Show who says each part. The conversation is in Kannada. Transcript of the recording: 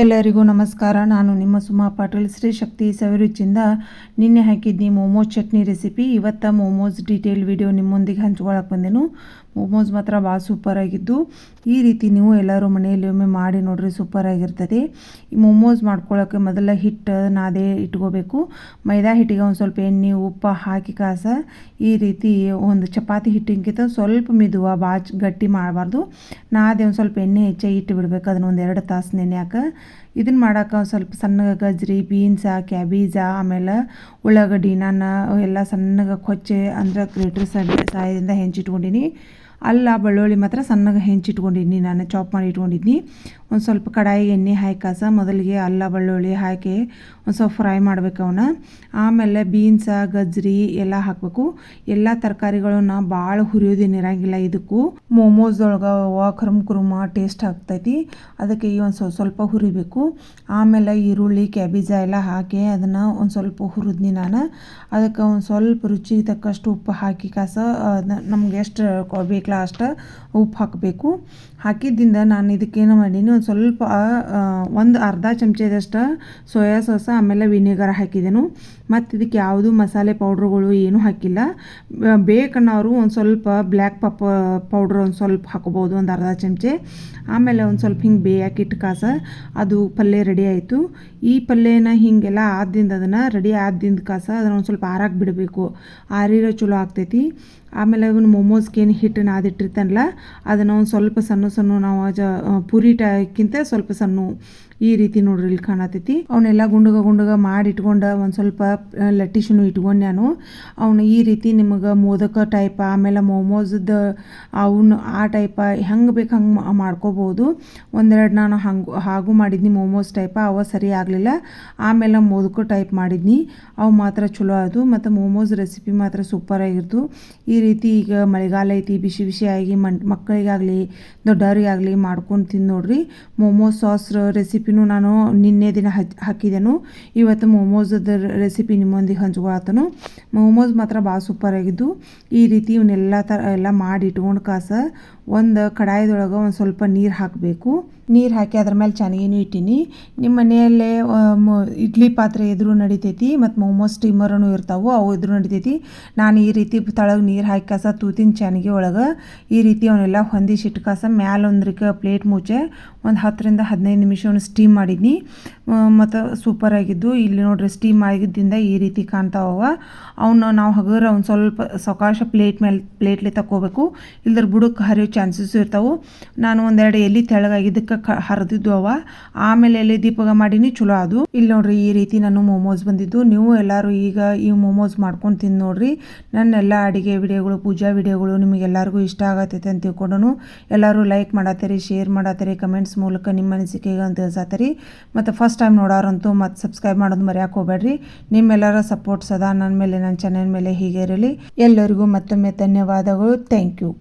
Speaker 1: ಎಲ್ಲರಿಗೂ ನಮಸ್ಕಾರ. ನಾನು ನಿಮ್ಮ ಸುಮಾ ಪಾಟೀಲ್. ಶ್ರೀ ಶಕ್ತಿ ಸವಿರುಚಿಯಿಂದ ನಿನ್ನೆ ಹಾಕಿದ್ದೀನಿ ಮೋಮೋಸ್ ಚಟ್ನಿ ರೆಸಿಪಿ, ಇವತ್ತು ಮೋಮೋಸ್ ಡೀಟೇಲ್ ವಿಡಿಯೋ ನಿಮ್ಮೊಂದಿಗೆ ಹಂಚ್ಕೊಳಕ್ಕೆ ಬಂದೆನು. ಮೋಮೋಸ್ ಮಾತ್ರ ಭಾಳ ಸೂಪರ್ ಆಗಿದ್ದು, ಈ ರೀತಿ ನೀವು ಎಲ್ಲರೂ ಮನೆಯಲ್ಲಿ ಒಮ್ಮೆ ಮಾಡಿ ನೋಡ್ರಿ ಸೂಪರ್ ಆಗಿರ್ತದೆ. ಈ ಮೋಮೋಸ್ ಮಾಡ್ಕೊಳ್ಳೋಕೆ ಮೊದಲ ಹಿಟ್ಟು ನಾದೇ ಇಟ್ಕೋಬೇಕು. ಮೈದಾ ಹಿಟ್ಟಿಗೆ ಒಂದು ಸ್ವಲ್ಪ ಎಣ್ಣೆ, ಉಪ್ಪು ಹಾಕಿ ಕಾಸ, ಈ ರೀತಿ ಒಂದು ಚಪಾತಿ ಹಿಟ್ಟಿನ್ಕಿಂತ ಸ್ವಲ್ಪ ಮಿದುವ ಭಾಳ ಗಟ್ಟಿ ಮಾಡಬಾರ್ದು. ನಾದೇ ಒಂದು ಸ್ವಲ್ಪ ಎಣ್ಣೆ ಹೆಚ್ಚೆ ಇಟ್ಟು ಬಿಡಬೇಕು, ಅದನ್ನ ಒಂದು ಎರಡು ತಾಸು ನೆನೆಯಾಕ ಇದನ್ನು ಮಾಡೋಕೆ ಒಂದು ಸ್ವಲ್ಪ ಸಣ್ಣಗೆ ಗಜ್ರಿ, ಬೀನ್ಸ, ಕ್ಯಾಬೀಜ, ಆಮೇಲೆ ಉಳ್ಳಾಗಡ್ಡಿ, ನಾನು ಎಲ್ಲ ಸಣ್ಣಗೆ ಕೊಚ್ಚೆ ಅಂದ್ರೆ ಗ್ರೇಟರ್ ಸಹಾಯದಿಂದ ಹೆಂಚಿಟ್ಕೊಂಡಿನಿ ಅಲ್ಲ, ಬೆಳ್ಳುಳ್ಳಿ ಮಾತ್ರ ಸಣ್ಣಗೆ ಹೆಂಚಿಟ್ಕೊಂಡಿದ್ನಿ ನಾನು ಚಾಪ್ ಮಾಡಿ ಇಟ್ಕೊಂಡಿದ್ನಿ. ಒಂದು ಸ್ವಲ್ಪ ಕಡಾಯಿ ಎಣ್ಣೆ ಹಾಕಾಸ ಮೊದಲಿಗೆ ಅಲ್ಲ, ಬೆಳ್ಳುಳ್ಳಿ ಹಾಕಿ ಒಂದು ಸ್ವಲ್ಪ ಫ್ರೈ ಮಾಡಬೇಕು ಅವನ್ನ ಆಮೇಲೆ ಬೀನ್ಸ ಗಜ್ರಿ ಎಲ್ಲ ಹಾಕಬೇಕು. ಎಲ್ಲ ತರಕಾರಿಗಳನ್ನ ಭಾಳ ಹುರಿಯೋದೇನು ಇರಂಗಿಲ್ಲ ಇದಕ್ಕೂ. ಮೋಮೋಸ್ದೊಳಗೆ ಕರುಮ್ ಕುರುಮ ಟೇಸ್ಟ್ ಆಗ್ತೈತಿ. ಅದಕ್ಕೆ ಈ ಒಂದು ಸ್ವಲ್ಪ ಸ್ವಲ್ಪ ಹುರಿಬೇಕು. ಆಮೇಲೆ ಈರುಳ್ಳಿ, ಕ್ಯಾಬೇಜ ಎಲ್ಲ ಹಾಕಿ ಅದನ್ನು ಒಂದು ಸ್ವಲ್ಪ ಹುರಿದ್ನಿ ನಾನು. ಅದಕ್ಕೆ ಒಂದು ಸ್ವಲ್ಪ ರುಚಿಗೆ ತಕ್ಕಷ್ಟು ಉಪ್ಪು ಹಾಕಿ ಕಾಸ ನಮ್ಗೆ ಎಷ್ಟು ಬೇಕಲ್ಲ ಅಷ್ಟು ಉಪ್ಪು ಹಾಕಬೇಕು. ಹಾಕಿದ್ದಿಂದ ನಾನು ಇದಕ್ಕೇನು ಮಾಡೀನಿ, ಒಂದು ಸ್ವಲ್ಪ ಒಂದು ಅರ್ಧ ಚಮಚದಷ್ಟು ಸೋಯಾ ಸಾಸ, ಆಮೇಲೆ ವಿನೆಗರ್ ಹಾಕಿದೆನು. ಮತ್ತು ಇದಕ್ಕೆ ಯಾವುದು ಮಸಾಲೆ ಪೌಡ್ರುಗಳು ಏನೂ ಹಾಕಿಲ್ಲ. ಬೇಕನ್ನೋರು ಒಂದು ಸ್ವಲ್ಪ ಬ್ಲ್ಯಾಕ್ ಪಪ್ಪ ಪೌಡ್ರ್ ಒಂದು ಸ್ವಲ್ಪ ಹಾಕೋಬೋದು, ಒಂದು ಅರ್ಧ ಚಮಚೆ. ಆಮೇಲೆ ಒಂದು ಸ್ವಲ್ಪ ಹಿಂಗೆ ಬೇಯಾಕಿಟ್ಟು ಕಾಸ, ಅದು ಪಲ್ಯ ರೆಡಿ ಆಯಿತು. ಈ ಪಲ್ಯನ ಹೀಗೆಲ್ಲ ಆದಿಂದ ಅದನ್ನು ರೆಡಿ ಆದಿಂದ ಕಾಸ ಅದನ್ನು ಒಂದು ಸ್ವಲ್ಪ ಆರಾಕ್ ಬಿಡಬೇಕು. ಆರಿರೋ ಚಲೋ ಆಗ್ತೈತಿ. ಆಮೇಲೆ ಅವನು ಮೊಮೋಸ್ಗೆ ಏನು ಹಿಟ್ಟು ನಾದಿಟ್ಟಿರ್ತಾನಲ್ಲ, ಅದನ್ನು ಒಂದು ಸ್ವಲ್ಪ ಸಣ್ಣ ಸಣ್ಣ ನಾವು ಜ ಪುರಿ ಟಕ್ಕಿಂತ ಸ್ವಲ್ಪ ಸಣ್ಣ ಈ ರೀತಿ ನೋಡ್ರಿ ಇಲ್ಲಿ ಕಾಣತೈತಿ. ಅವನ್ನೆಲ್ಲ ಗುಂಡುಗ ಗುಂಡುಗ ಮಾಡಿ ಇಟ್ಕೊಂಡು ಒಂದು ಸ್ವಲ್ಪ ಲಟ್ಟಿಶನು ಇಟ್ಕೊಂಡು ನಾನು. ಅವನು ಈ ರೀತಿ ನಿಮಗೆ ಮೋದಕ ಟೈಪ, ಆಮೇಲೆ ಮೋಮೋಸ್ದ ಅವನು ಆ ಟೈಪ ಹೆಂಗೆ ಬೇಕು ಹಂಗೆ ಮಾಡ್ಕೋಬೋದು. ಒಂದೆರಡು ನಾನು ಹಂಗೆ, ಹಾಗೂ ಮಾಡಿದ್ನಿ ಮೋಮೋಸ್ ಟೈಪ, ಅವ ಸರಿ ಆಗಲಿಲ್ಲ. ಆಮೇಲೆ ಮೋದಕ ಟೈಪ್ ಮಾಡಿದ್ನಿ. ಅವು ಮಾತ್ರ ಚಲೋ ಅದು ಮತ್ತು ಮೋಮೋಸ್ ರೆಸಿಪಿ ಮಾತ್ರ ಸೂಪರಾಗಿರ್ತು ಈ ರೀತಿ ಈಗ ಮಳೆಗಾಲ ಐತಿ, ಬಿಸಿ ಬಿಸಿಯಾಗಿ ಮಣ್ ಮಕ್ಕಳಿಗಾಗಲಿ, ದೊಡ್ಡವರಿಗಾಗಲಿ ಮಾಡ್ಕೊಂಡು ತಿಂದು ನೋಡ್ರಿ. ಮೋಮೋಸ್ ಸಾಸ್ ರೆಸಿಪಿನೂ ನಾನು ನಿನ್ನೆ ದಿನ ಹಚ್, ಹಾಕಿದೆನು. ಇವತ್ತು ಮೋಮೋಸದ ರೆಸಿಪಿ ನಿಮ್ಮೊಂದಿಗೆ ಹಂಚ್ಕೊಳತನು ಮೋಮೋಸ್ ಮಾತ್ರ ಭಾಳ ಸೂಪರ್ ಆಗಿದ್ದು, ಈ ರೀತಿ ಇವನ್ನೆಲ್ಲ ಥರ ಎಲ್ಲ ಮಾಡಿ ಇಟ್ಕೊಂಡು ಕಾಸ ಒಂದು ಕಡಾಯದೊಳಗೆ ಒಂದು ಸ್ವಲ್ಪ ನೀರು ಹಾಕಬೇಕು. ನೀರು ಹಾಕಿ ಅದ್ರ ಮೇಲೆ ಚೆನ್ನಾಗಿನೂ ಇಟ್ಟೀನಿ. ನಿಮ್ಮ ಮನೆಯಲ್ಲೇ ಇಡ್ಲಿ ಪಾತ್ರೆ ಎದುರು ನಡಿತೈತಿ ಮತ್ತು ಮೋಮೋಸ್ ಸ್ಟೀಮರನು ಇರ್ತಾವೆ, ಅವು ಎದುರು ನಡಿತೈತಿ. ನಾನು ಈ ರೀತಿ ತಳಗೆ ನೀರು ಹಾಕಿ ಕಸ ತೂತಿನ ಚಾನಿಗೆ ಒಳಗೆ ಈ ರೀತಿ ಅವನ್ನೆಲ್ಲ ಹೊಂದಿಸಿಟ್ಟು ಕಸ ಮ್ಯಾಲೆ ಒಂದ್ರಿಕ ಪ್ಲೇಟ್ ಮುಚ್ಚೆ ಒಂದು ಹತ್ತರಿಂದ ಹದಿನೈದು ನಿಮಿಷವನ್ನು ಸ್ಟೀಮ್ ಮಾಡಿದ್ನಿ. ಮತ್ತು ಸೂಪರ್ ಆಗಿದ್ದು, ಇಲ್ಲಿ ನೋಡ್ರಿ ಸ್ಟೀಮ್ ಆಗಿದ್ದಿಂದ ಈ ರೀತಿ ಕಾಣ್ತಾವ ಅವನ್ನ ನಾವು ಹಗರ ಒಂದು ಸ್ವಲ್ಪ ಸಕಾಶ ಪ್ಲೇಟ್ ಮೇಲೆ ಪ್ಲೇಟ್ಲಿ ತಗೋಬೇಕು ಇಲ್ದ್ರ ಬುಡಕ್ಕೆ ಹರಿಯೋ ಚಾನ್ಸಸ್ ಇರ್ತಾವೆ. ನಾನು ಒಂದೆರಡು ಎಲ್ಲಿ ತೆಳಗಾಗಿದ್ದಕ್ಕೆ ಕ, ಹರಿದಿದ್ದು ಅವ. ಆಮೇಲೆ ಎಲ್ಲಿ ದೀಪಗ ಮಾಡಿನಿ, ಚಲೋ ಅದು ಇಲ್ಲಿ ನೋಡ್ರಿ ಈ ರೀತಿ ನಾನು ಮೋಮೋಸ್ ಬಂದಿದ್ದು. ನೀವು ಎಲ್ಲರೂ ಈಗ ಈ ಮೋಮೋಸ್ ಮಾಡ್ಕೊಂಡು ತಿಂದು ನೋಡ್ರಿ. ನನ್ನ ಎಲ್ಲ ಅಡುಗೆ ವಿಡಿಯೋಗಳು, ಪೂಜಾ ವಿಡಿಯೋಗಳು ನಿಮಗೆಲ್ಲರಿಗೂ ಇಷ್ಟ ಆಗತ್ತೈತೆ ಅಂತ ತಿಳ್ಕೊಂಡು ಎಲ್ಲರೂ ಲೈಕ್ ಮಾಡತ್ತೀರಿ ಶೇರ್ ಮಾಡತ್ತೀರಿ ಕಮೆಂಟ್ಸ್ ಮೂಲಕ ನಿಮ್ಮ ಅನಿಸಿಕೆಗೆ ಅಂತ ತಿಳಿಸತ್ತೀರಿ ಮತ್ತು ಫಸ್ಟ್ ಟೈಮ್ ನೋಡೋರಂತೂ ಮತ್ತೆ ಸಬ್ಸ್ಕ್ರೈಬ್ ಮಾಡೋದು ಮರೆಯೋಕೆ ಹೋಗ್ಬೇಡ್ರಿ. ನಿಮ್ಮೆಲ್ಲರ ಸಪೋರ್ಟ್ಸ್ ಅದ ನನ್ನ ಮೇಲೆ ನನ್ನ ಚಾನೆಲ್ ಮೇಲೆ ಹೀಗೆ ಇರಲಿ. ಎಲ್ಲರಿಗೂ ಮತ್ತೊಮ್ಮೆ ಧನ್ಯವಾದಗಳು. Thank you